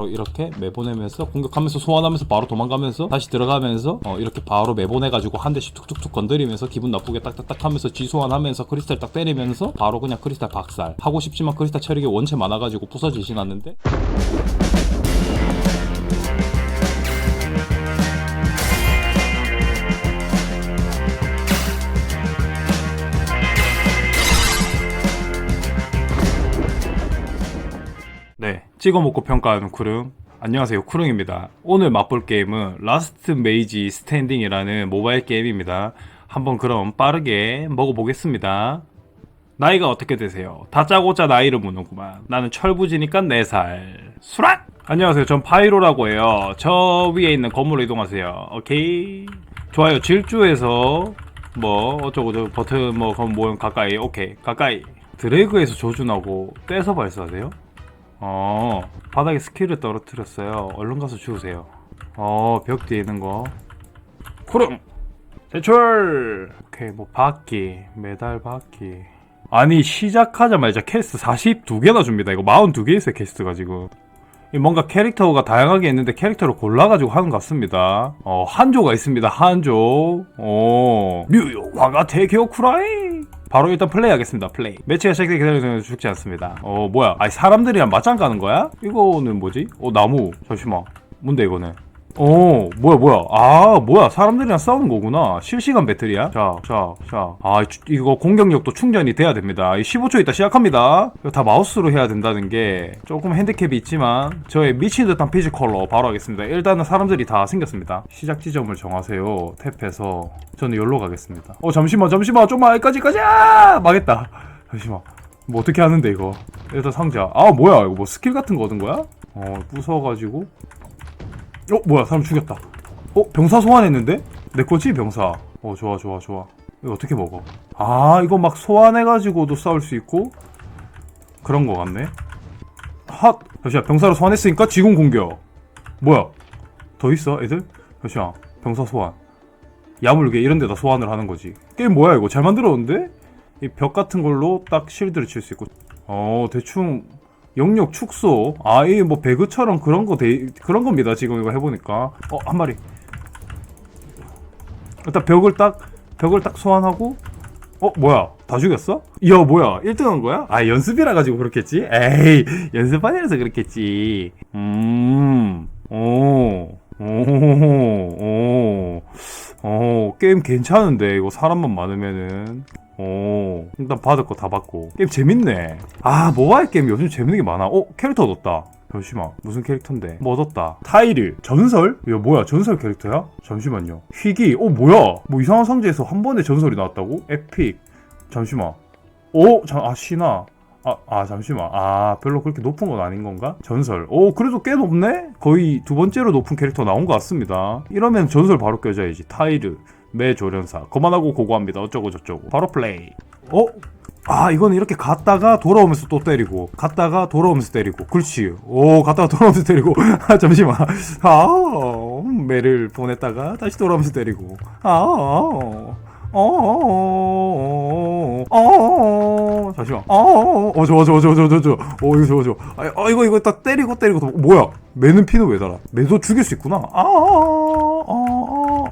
바로 이렇게 매보내면서 공격하면서 소환하면서 바로 도망가면서 다시 들어가면서 어, 이렇게 바로 매보내가지고 한 대씩 툭툭툭 건드리면서 기분 나쁘게 딱딱딱 하면서 지소환하면서 크리스탈 딱 때리면서 바로 그냥 크리스탈 박살. 하고 싶지만 크리스탈 체력이 원체 많아가지고 부서지진 않는데 찍어 먹고 평가하는 쿠릉. 안녕하세요, 쿠릉입니다. 오늘 맛볼 게임은 라스트 메이지 스탠딩이라는 모바일 게임입니다. 한번 그럼 빠르게 먹어보겠습니다. 나이가 어떻게 되세요? 다짜고짜 나이를 묻는구만. 나는 철부지니까 4살. 수락! 안녕하세요, 전 파이로라고 해요. 저 위에 있는 건물로 이동하세요. 오케이. 좋아요, 질주해서 뭐 어쩌고 저쩌고 버튼 뭐 그럼 모형 가까이 오케이 가까이 드래그에서 조준하고 떼서 발사하세요? 어, 바닥에 스킬을 떨어뜨렸어요. 얼른 가서 주우세요. 어, 벽 뒤에 있는 거. 쿠름! 대출! 오케이, 뭐, 바퀴. 메달 바퀴. 아니, 시작하자마자 캐스트 42개나 줍니다. 이거 42개 있어요, 캐스트가 지금. 이 뭔가 캐릭터가 다양하게 있는데 캐릭터를 골라가지고 하는 것 같습니다. 어, 한조가 있습니다, 한조. 어, 뮤요, 화가 태교 쿠라이! 바로 일단 플레이 하겠습니다. 플레이. 매치가 시작되기 기다리는 죽지 않습니다. 어 뭐야? 아니 사람들이랑 맞짱 가는 거야? 이거는 뭐지? 어 나무. 잠시만. 뭔데 이거는? 어 뭐야 뭐야. 아 뭐야. 사람들이랑 싸우는 거구나. 실시간 배틀이야? 자자자. 아 이거 공격력도 충전이 돼야 됩니다. 15초 있다 시작합니다. 이거 다 마우스로 해야 된다는 게 조금 핸디캡이 있지만 저의 미친 듯한 피지컬로 바로 하겠습니다. 일단은 사람들이 다 생겼습니다. 시작 지점을 정하세요. 탭해서 저는 여기로 가겠습니다. 어 잠시만 잠시만. 좀만 여기까지 까지. 아 망했다. 잠시만. 뭐 어떻게 하는데 이거? 일단 상자. 아 뭐야. 이거 뭐 스킬 같은 거 얻은 거야? 어 부숴가지고 어 뭐야 사람 죽였다. 어 병사 소환했는데? 내 거지 병사? 어 좋아 좋아 좋아. 이거 어떻게 먹어? 아 이거 막 소환해가지고도 싸울 수 있고? 그런 거 같네. 핫! 잠시만 병사로 소환했으니까 지금 공격! 뭐야? 더 있어 애들? 잠시만 병사 소환. 야물게 이런 데다 소환을 하는 거지. 게임 뭐야 이거? 잘 만들었는데? 이 벽 같은 걸로 딱 실드를 칠 수 있고. 어 대충 영역 축소. 아이뭐 배그처럼 그런 거 돼, 그런 겁니다 지금 이거 해보니까. 어 한 마리. 일단 벽을 딱 벽을 딱 소환하고. 어 뭐야? 다 죽였어? 야 뭐야? 1등한 거야? 아 연습이라 가지고 그렇겠지? 에이 연습반이라서 그렇겠지. 음오오오 오 오, 게임 괜찮은데 이거 사람만 많으면은. 오 일단 받을 거 다 받고. 게임 재밌네. 아 모바일 게임 요즘 재밌는 게 많아. 어 캐릭터 얻었다. 잠시만. 무슨 캐릭터인데? 뭐 얻었다. 타이르. 전설? 이거 뭐야? 전설 캐릭터야? 잠시만요. 희귀. 어 뭐야? 뭐 이상한 상자에서 한 번에 전설이 나왔다고? 에픽. 잠시만. 오, 잠, 아, 신화. 아, 아, 잠시만. 아, 별로 그렇게 높은 건 아닌 건가? 전설. 오, 그래도 꽤 높네? 거의 두 번째로 높은 캐릭터 나온 것 같습니다. 이러면 전설 바로 껴줘야지. 타이르, 매조련사. 그만하고 고고합니다. 어쩌고 저쩌고. 바로 플레이. 어? 아, 이거는 이렇게 갔다가 돌아오면서 또 때리고, 갔다가 돌아오면서 때리고. 그렇지. 오, 갔다가 돌아오면서 때리고. 아, 잠시만. 아, 매를 보냈다가 다시 돌아오면서 때리고. 아, 어, 어, 어. 어, 어. 어. 아, 어. 아, 어, 어,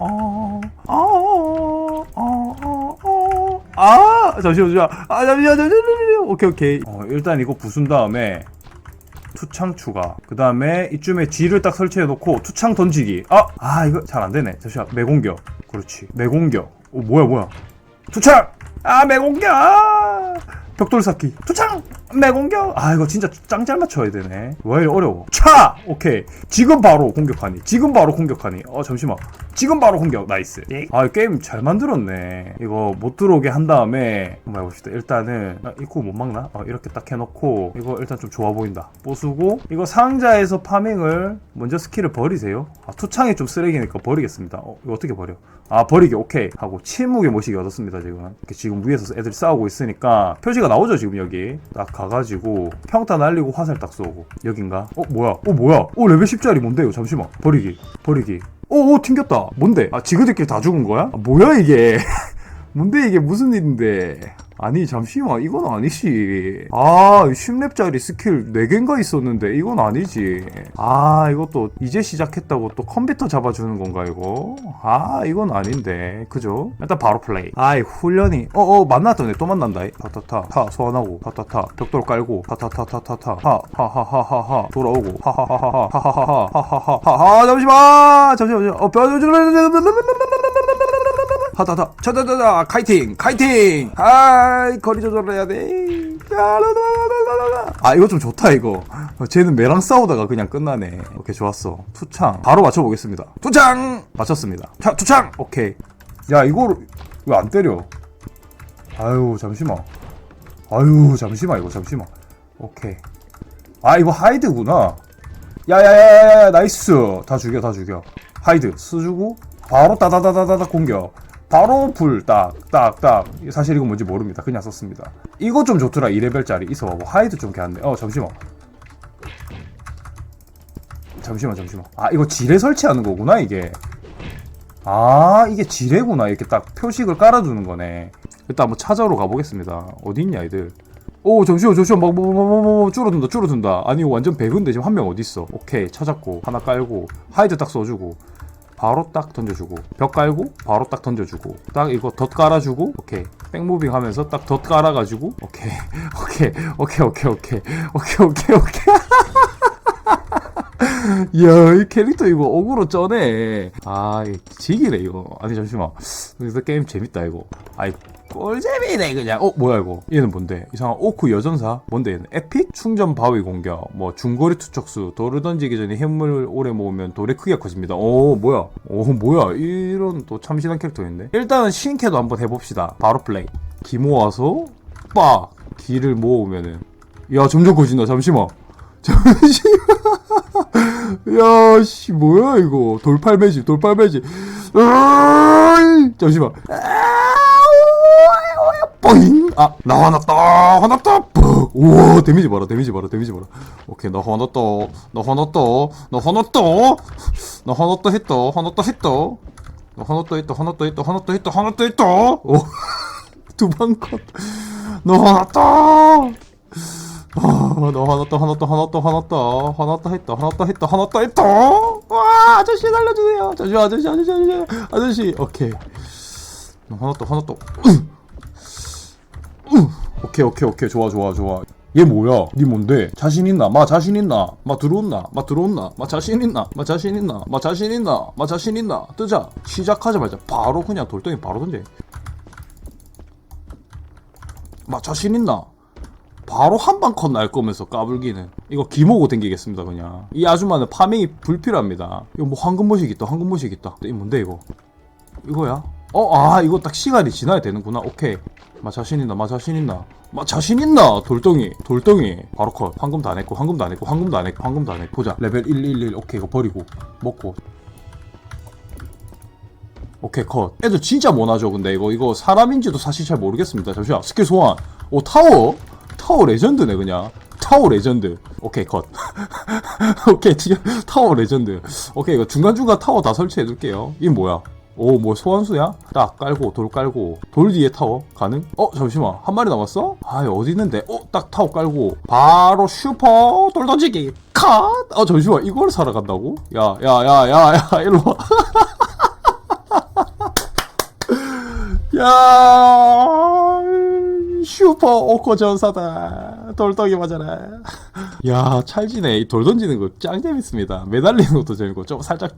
어, 아, 어, 어, 어, 어. 아. 아. 어. 그. 아, 아 매공격. 그렇지. 매공격. 오, 뭐야, 뭐야. 투창! 아, 매공격! 아! 벽돌 쌓기. 투창! 매공격! 아, 이거 진짜 짱 잘 맞춰야 되네. 왜 이리 어려워. 차! 오케이. 지금 바로 공격하니. 지금 바로 공격하니. 어, 잠시만. 지금 바로 공격. 나이스. 아, 게임 잘 만들었네. 이거 못 들어오게 한 다음에 한번 해봅시다. 일단은, 아, 이거 못 막나? 어, 이렇게 딱 해놓고, 이거 일단 좀 좋아 보인다. 보수고, 이거 상자에서 파밍을 먼저 스킬을 버리세요. 아, 투창이 좀 쓰레기니까 버리겠습니다. 어, 이거 어떻게 버려? 아, 버리기, 오케이. 하고, 침묵의 모시기 얻었습니다, 지금. 이렇게 지금 위에서 애들이 싸우고 있으니까, 표시가 나오죠, 지금 여기. 딱 가가지고, 평타 날리고 화살 딱 쏘고. 여긴가? 어, 뭐야? 어, 뭐야? 어, 레벨 10짜리 뭔데요? 잠시만. 버리기, 버리기. 오, 오, 튕겼다. 뭔데? 아, 지그들끼리 다 죽은 거야? 아, 뭐야, 이게? 뭔데, 이게 무슨 일인데? 아니 잠시만 이건 아니지 아 10렙짜리 스킬 4개인가 있었는데 이건 아니지 아 이것도 이제 시작했다고 또 컴퓨터 잡아주는 건가 이거 아 이건 아닌데 그죠 일단 바로 플레이 아이 훈련이 어어 만났더네 또 만난다 이. 타타타 타 소환하고 타타타 벽돌 깔고 타타타타타타 하하하하하 돌아오고 하하하하하 하하하하하하 하하 잠시만 잠시만 어 뼈- 하다다. 차다다다 카이팅 카이팅. 아이 거리 조절해야 돼. 야라라라라라라. 아 이거 좀 좋다 이거. 어, 쟤는 매랑 싸우다가 그냥 끝나네. 오케이 좋았어. 투창. 바로 맞춰보겠습니다. 투창! 맞췄습니다. 자 투창! 오케이. 야 이거를 왜안 때려. 아유 잠시만. 아유 잠시만 이거 잠시만. 오케이. 아 이거 하이드구나. 야야야야야 나이스. 다 죽여 다 죽여. 하이드. 쓰주고 바로 따다다다다다 공격 바로 불 딱 딱 딱. 사실 이거 뭔지 모릅니다. 그냥 썼습니다. 이거 좀 좋더라. 2레벨짜리. 있어봐 뭐 하이드 좀 괜찮네 어 잠시만. 잠시만 잠시만. 아 이거 지뢰 설치하는 거구나 이게. 아 이게 지뢰구나. 이렇게 딱 표식을 깔아주는 거네. 일단 한번 찾아러 가보겠습니다. 어디 있냐 애들. 오 잠시만 잠시만. 막 뭐, 뭐, 뭐, 뭐, 뭐, 줄어든다 줄어든다. 아니 이거 완전 배근데 지금 한 명 어디 있어? 오케이 찾았고. 하나 깔고. 하이드 딱 써주고 바로 딱 던져주고 벽 깔고 바로 딱 던져주고 딱 이거 덧 깔아주고 오케이 백무빙 하면서 딱 덧 깔아가지고 오케이 오케이 오케이 오케이 오케이 오케이 오케이 오케이 야, 이 캐릭터 이거 어그로 쩌네. 아, 이 지기네, 이거. 아니, 잠시만. 그래서 게임 재밌다, 이거. 아이, 꿀잼이네, 그냥. 어, 뭐야, 이거. 얘는 뭔데? 이상한 오크 여전사? 뭔데, 얘는? 에픽? 충전 바위 공격. 뭐, 중거리 투척수. 돌을 던지기 전에 힘을 오래 모으면 돌의 크기가 커집니다. 오, 뭐야. 오, 뭐야. 이런 또 참신한 캐릭터인데? 일단은 신캐도 한번 해봅시다. 바로 플레이. 기 모아서, 빡! 기를 모으면은. 야, 점점 커진다. 잠시만. 잠시만. 야, 씨, 뭐야, 이거. 돌팔 매집, 돌팔 매집. 으이! 잠시만. 뽀잉! 아, 나 화났다, 화났다, 뻑! 우와, 데미지 봐라, 데미지 봐라, 데미지 봐라. 오케이, 나 화났다, 나 화났다, 나 화났다, 나 화났다 했다, 화났다 했다. 나 화났다 했다, 화났다 했다, 화났다 했다, 화났다 했다. 오, 두방 컷. 나 화났다! 아, 나 화났다 화났다 화났다 화났다 화났다 했다 화났다 했다 화났다 했다 와 아저씨 살려주세요 아저씨 아저씨 아저씨 아저씨 아저씨 오케이 나 화났다 화났다 오케이 오케이 오케이. 좋아 좋아 좋아. 얘 뭐야? 니 뭔데? 자신 있나? 마 자신 있나? 마 들어온나? 마 들어온나? 마 자신 있나? 마 자신 있나? 마 자신 있나? 마 자신 있나? 뜨자. 시작하자마자 바로 그냥 돌덩이 바로 던져. 마 자신 있나? 바로 한 방 컷 날 거면서 까불기는. 이거 기모고 댕기겠습니다 그냥. 이 아줌마는 파밍이 불필요합니다. 이거 뭐 황금모식 있다 황금모식 있다. 이 뭔데 이거? 이거야? 어 아 이거 딱 시간이 지나야 되는구나. 오케이. 마 자신 있나? 마 자신 있나 마 자신 있나? 돌덩이 돌덩이. 바로 컷. 황금도 안 했고 황금도 안 했고 황금도 안 했고 황금도 안 했고. 보자. 레벨 111 오케이 이거 버리고. 먹고. 오케이 컷. 애들 진짜 못하죠 근데 이거. 이거 사람인지도 사실 잘 모르겠습니다. 잠시만. 스킬 소환. 오 타워? 타워 레전드네 그냥. 타워 레전드. 오케이 컷. 오케이 지금 타워 레전드. 오케이 이거 중간중간 타워 다 설치해 둘게요. 이게 뭐야 오 뭐 소환수야? 딱 깔고 돌 깔고 돌 뒤에 타워 가능? 어 잠시만 한 마리 남았어? 아 어디 있는데? 어딱 타워 깔고 바로 슈퍼 돌 던지기 컷! 어 잠시만 이걸 사러 간다고? 야 야 야 야야 일로 와 야 슈퍼 오코 전사다. 돌덩이 맞아라. 야이돌 던지는 거 짱 재밌습니다. 매달리는 것도 재밌고 좀 살짝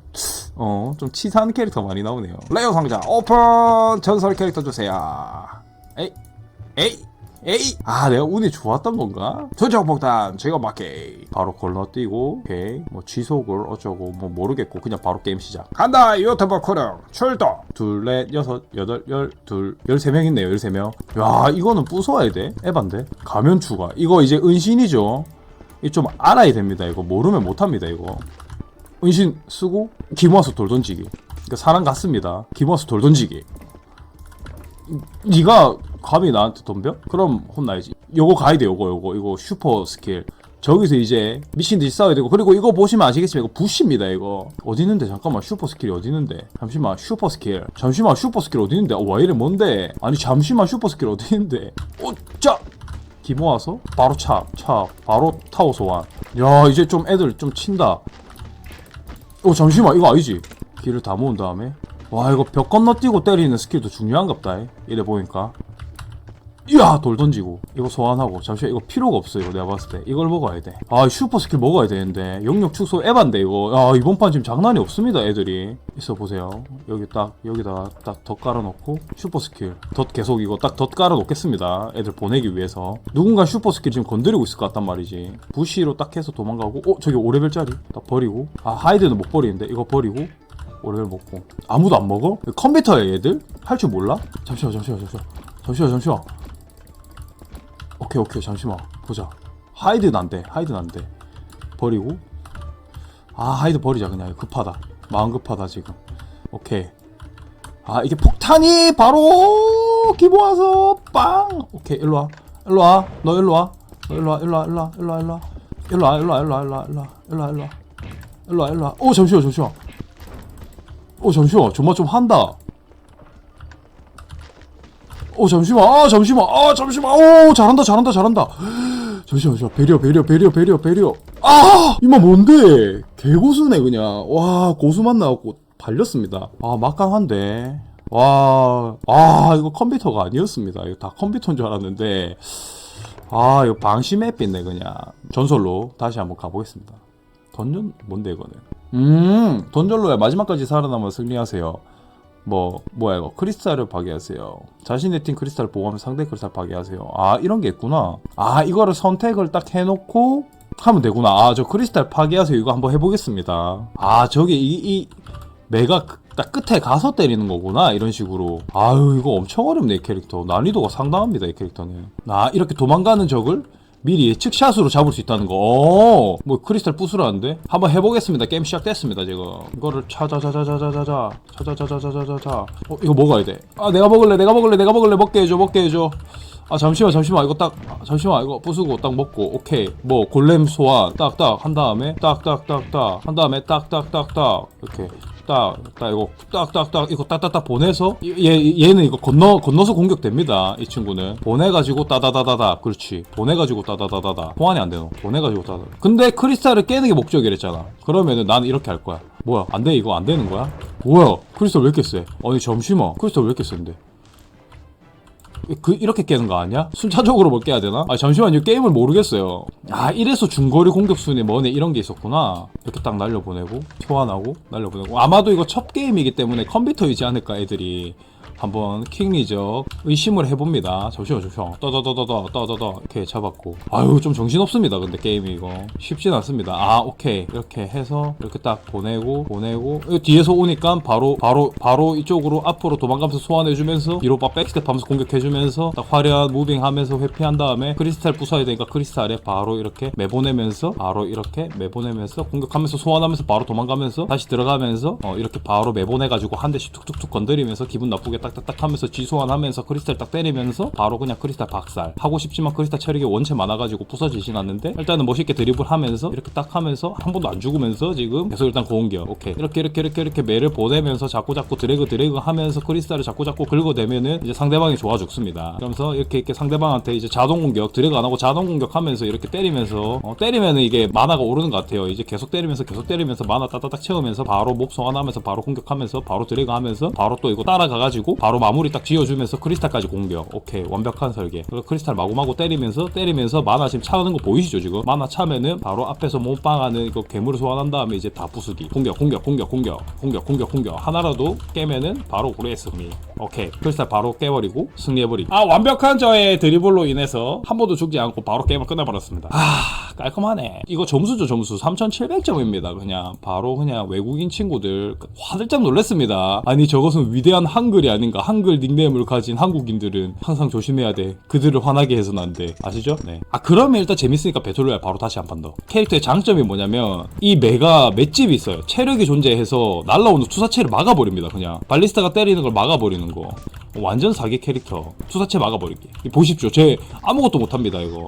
어 좀 치사한 캐릭터 많이 나오네요. 레어 상자 오픈! 전설 캐릭터 주세요. 에이 에이 에이. 아 내가 운이 좋았던 건가? 전적폭탄 제거 맞게. 바로 건너뛰고 오케이. 뭐 지속을 어쩌고 뭐 모르겠고 그냥 바로 게임 시작. 간다 유튜버 크루 출동. 둘 넷 여섯 여덟 열 둘 열세 명 있네요 열세 명 야 이거는 부숴야 돼? 에반데? 가면 추가. 이거 이제 은신이죠? 이 좀 알아야 됩니다 이거. 모르면 못합니다 이거. 은신 쓰고 기모아서 돌 던지기. 그러니까 사람 같습니다. 기모아서 돌 던지기. 네가 감히 나한테 덤벼? 그럼 혼나야지. 요거 가야 돼, 요거, 요거, 이거 슈퍼 스킬. 저기서 이제 미친듯이 싸워야 되고. 그리고 이거 보시면 아시겠지만 이거 부시입니다 이거. 어디 있는데? 잠깐만 슈퍼 스킬이 어디 있는데? 잠시만 슈퍼 스킬. 잠시만 슈퍼 스킬 어디 있는데? 어, 와 이래 뭔데? 아니 잠시만 슈퍼 스킬 어디 있는데? 어짜 기모 와서 바로 차차 바로 타워 소환 야 이제 좀 애들 좀 친다. 어 잠시만 이거 아니지? 길을 다 모은 다음에. 와 이거 벽 건너뛰고 때리는 스킬도 중요한갑다 이래 보니까 이야 돌 던지고. 이거 소환하고. 잠시만 이거 필요가 없어 이거 내가 봤을 때. 이걸 먹어야 돼아 슈퍼 스킬 먹어야 되는데. 영역 축소 에반데 이거. 아 이번 판 지금 장난이 없습니다 애들이. 있어 보세요. 여기 딱 여기다가 딱 덧 깔아놓고 슈퍼 스킬. 덧 계속 이거 딱 덧 깔아놓겠습니다 애들 보내기 위해서. 누군가 슈퍼 스킬 지금 건드리고 있을 것 같단 말이지. 부시로 딱 해서 도망가고. 어 저기 5레벨짜리? 딱 버리고. 아 하이드는 못 버리는데. 이거 버리고 5레벨 먹고. 아무도 안 먹어? 컴퓨터야 얘들? 할 줄 몰라? 잠시만 잠시만 잠시만. 잠시만 잠시만 오케이 오케이 잠시만 보자 하이드는 안돼 하이드는 안돼 버리고 아 하이드 버리자 그냥 급하다 마음 급하다 지금 오케이 아 이게 폭탄이 바로 기모 와서 빵 오케이 일로와 일로와 너 일로와 너 일로와 일로와 일로와 일로와 일로와 일로와 일로와 일로와 일로와 일로와 일로와 일로와 일로와 오 잠시만 잠시만 오 잠시만 정말 좀 한다 오 잠시만. 아 잠시만. 아 잠시만. 오 잘한다 잘한다 잘한다. 잠시만 잠시만. 배려 배려 배려 배려 배려. 아 이마 뭔데? 개고수네 그냥. 와 고수만 나왔고 발렸습니다. 아 막강한데. 와 아 이거 컴퓨터가 아니었습니다. 이거 다 컴퓨터인 줄 알았는데. 아 이거 방심 앱이네 그냥. 전설로 다시 한번 가보겠습니다. 던전 뭔데 이거는? 음 던전로야. 마지막까지 살아남아 승리하세요 뭐 뭐야 이거. 크리스탈을 파괴하세요. 자신의 팀 크리스탈을 보호하면 상대 크리스탈 파괴하세요. 아 이런 게 있구나. 아 이거를 선택을 딱 해놓고 하면 되구나. 아 저 크리스탈 파괴하세요. 이거 한번 해보겠습니다. 아 저기 이, 이 그- 딱 끝에 가서 때리는 거구나. 이런 식으로. 아유 이거 엄청 어렵네 이 캐릭터. 난이도가 상당합니다 이 캐릭터는. 아 이렇게 도망가는 적을 미리 예측샷으로 잡을 수 있다는 거. 어, 뭐 크리스탈 부수라는데? 한번 해보겠습니다. 게임 시작됐습니다 지금. 이거를 찾아자자자자자자 찾아자자자자자자. 어 이거 먹어야 돼. 아 내가 먹을래, 내가 먹을래, 내가 먹을래. 먹게 해줘, 먹게 해줘. 아 잠시만 잠시만. 이거 딱 아, 잠시만. 이거 부수고 딱 먹고. 오케이. 뭐 골렘 소환 딱딱. 한 다음에 딱딱딱딱. 한 다음에 딱딱딱딱. 이렇게 딱딱. 이거 딱딱딱. 이거 딱딱딱 보내서 얘 얘는 이거 건너 건너서 공격됩니다. 이 친구는. 보내가지고 따다다다다. 그렇지. 보내가지고 따다다다다. 소환이 안 되노. 보내가지고 따다. 근데 크리스탈을 깨는 게 목적이랬잖아. 그러면은 나는 이렇게 할 거야. 뭐야? 안 돼. 이거 안 되는 거야? 뭐야? 크리스탈 왜 이렇게 세? 아니 잠시만. 크리스탈 왜 이렇게 센데 그 이렇게 깨는 거 아니야? 순차적으로 뭘 깨야 되나? 아 잠시만요. 게임을 모르겠어요. 아 이래서 중거리 공격순위 뭐네 이런 게 있었구나. 이렇게 딱 날려보내고 소환하고 날려보내고. 아마도 이거 첫 게임이기 때문에 컴퓨터이지 않을까 애들이 한번 킹리적 의심을 해봅니다. 잠시만 잠시만 떠더더더더 떠더더 이렇게 잡았고. 아유 좀 정신없습니다 근데 게임이 이거. 쉽진 않습니다. 아 오케이. 이렇게 해서 이렇게 딱 보내고 보내고. 뒤에서 오니까 바로 바로 바로 이쪽으로 앞으로 도망가면서 소환해주면서 뒤로 막 백스텝 하면서 공격해주면서 딱 화려한 무빙하면서 회피한 다음에 크리스탈 부숴야 되니까 크리스탈에 바로 이렇게 매보내면서 바로 이렇게 매보내면서 공격하면서 소환하면서 바로 도망가면서 다시 들어가면서 어 이렇게 바로 매보내가지고 한 대씩 툭툭툭 건드리면서 기분 나쁘게 딱 딱딱 하면서 지소환하면서 크리스탈 딱 때리면서 바로 그냥 크리스탈 박살. 하고 싶지만 크리스탈 체력이 원체 많아가지고 부서지진 않는데 일단은 멋있게 드리블 하면서 이렇게 딱 하면서 한 번도 안 죽으면서 지금 계속 일단 공격. 오케이. 이렇게 이렇게 이렇게 이렇게 매를 보내면서 자꾸 자꾸 드래그 드래그 하면서 크리스탈을 자꾸 자꾸 긁어대면은 이제 상대방이 좋아 죽습니다. 그러면서 이렇게 이렇게 상대방한테 이제 자동 공격 드래그 안 하고 자동 공격하면서 이렇게 때리면서 어, 때리면은 이게 만화가 오르는 것 같아요. 이제 계속 때리면서 계속 때리면서 만화 따따딱 채우면서 바로 몹 소환하면서 바로 공격하면서 바로 드래그 하면서 바로 또 이거 따라가가지고 바로 마무리 딱 지어주면서 크리스탈까지 공격. 오케이 완벽한 설계. 그리고 크리스탈 마구마구 때리면서 때리면서 만화 지금 차는 거 보이시죠 지금? 만화 차면은 바로 앞에서 몸빵하는 이거 괴물을 소환한 다음에 이제 다 부수기. 공격 공격 공격 공격. 공격 공격 공격. 하나라도 깨면은 바로 우리의 승리. 오케이 크리스탈 바로 깨버리고 승리해버리기. 아 완벽한 저의 드리블로 인해서 한 번도 죽지 않고 바로 게임을 끝내버렸습니다. 아 깔끔하네. 이거 점수죠 점수. 3700점입니다. 그냥 바로 그냥 외국인 친구들 화들짝 놀랐습니다. 아니 저것은 위대한 한글이 아닌가. 한글 닉네임을 가진 한국인들은 항상 조심해야 돼. 그들을 화나게 해서는 안 돼. 아시죠? 네 아 그러면 일단 재밌으니까 배틀로얄 바로 다시 한 판 더. 캐릭터의 장점이 뭐냐면 이 메가 맷집이 있어요. 체력이 존재해서 날라오는 투사체를 막아버립니다 그냥. 발리스타가 때리는 걸 막아버리는 거. 완전 사기 캐릭터. 투사체 막아버리기 보십시오. 제 아무것도 못합니다 이거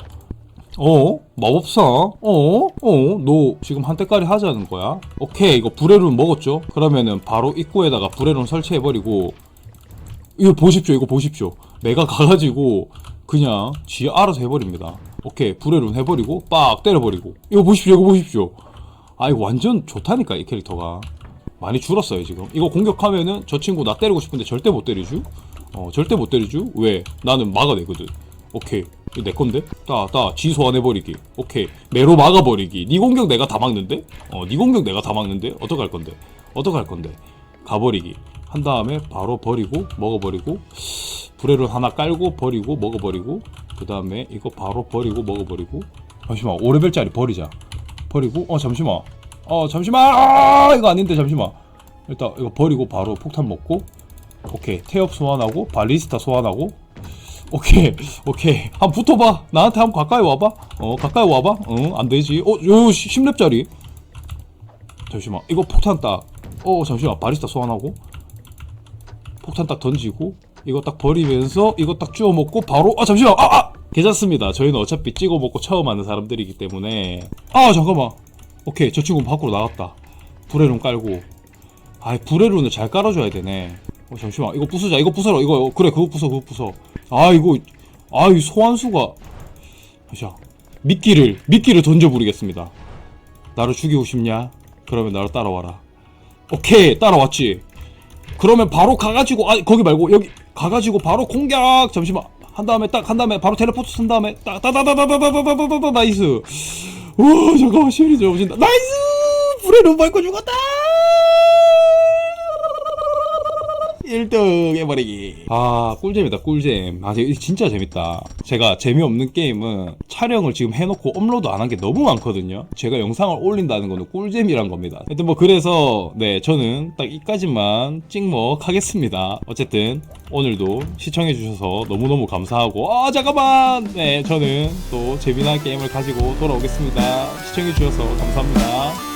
어? 마법사? 어? 어? 너 지금 한때까리 하자는 거야? 오케이 이거 불에룬 먹었죠? 그러면은 바로 입구에다가 불에룬 설치해버리고 이거 보십시오 이거 보십시오 내가 가가지고 그냥 지 알아서 해버립니다 오케이 불에룬 해버리고 빡 때려버리고 이거 보십시오 이거 보십시오 아 이거 완전 좋다니까 이 캐릭터가 많이 줄었어요 지금 이거 공격하면은 저 친구 나 때리고 싶은데 절대 못 때리죠 어 절대 못 때리죠 왜 나는 막아내거든 오케이 내 건데? 따 따 지 소환해버리기. 오케이. 매로 막아버리기. 네 공격 내가 다 막는데? 어네 공격 내가 다 막는데? 어떡할 건데? 어떡할 건데? 가버리기. 한 다음에 바로 버리고 먹어버리고 불에를 하나 깔고 버리고 먹어버리고 그 다음에 이거 바로 버리고 먹어버리고 잠시만. 5레벨짜리 버리자. 버리고 어 잠시만. 어 잠시만! 아 이거 아닌데 잠시만. 일단 이거 버리고 바로 폭탄 먹고 오케이. 태엽 소환하고 발리스타 소환하고 오케이 오케이. 한번 붙어봐. 나한테 한번 가까이 와봐. 어 가까이 와봐. 응 안되지. 어요 10렙짜리. 잠시만. 이거 폭탄 딱어 잠시만. 바리스타 소환하고. 폭탄 딱 던지고 이거 딱 버리면서 이거 딱 주워 먹고 바로 아 잠시만. 아, 아! 괜찮습니다. 저희는 어차피 찍어 먹고 처음 하는 사람들이기 때문에. 아 잠깐만. 오케이. 저 친구 밖으로 나갔다. 불에룬 깔고. 아이 불에룬을 잘 깔아줘야 되네 어 잠시만 이거 부수자 이거 부숴라 이거 그래 그거 부숴 그거 부숴 아 이거 아 이 소환수가 잠시만 미끼를 미끼를 던져 부리겠습니다 나를 죽이고 싶냐 그러면 나를 따라와라 오케이 따라왔지 그러면 바로 가가지고 아 거기 말고 여기 가가지고 바로 공격 잠시만 한 다음에 딱 한 다음에 바로 텔레포트 쓴 다음에 딱따다다다다다다다다다 나이스 오 잠깐만 시간이 좀 오신다 나이스 너무 밟고 죽었다 1등 해버리기. 아 꿀잼이다 꿀잼. 아 진짜 재밌다. 제가 재미없는 게임은 촬영을 지금 해놓고 업로드 안 한 게 너무 많거든요. 제가 영상을 올린다는 거는 꿀잼이란 겁니다. 하여튼 뭐 그래서 네 저는 딱 이까지만 찍먹 하겠습니다. 어쨌든 오늘도 시청해 주셔서 너무너무 감사하고 아 잠깐만! 네 저는 또 재미난 게임을 가지고 돌아오겠습니다. 시청해 주셔서 감사합니다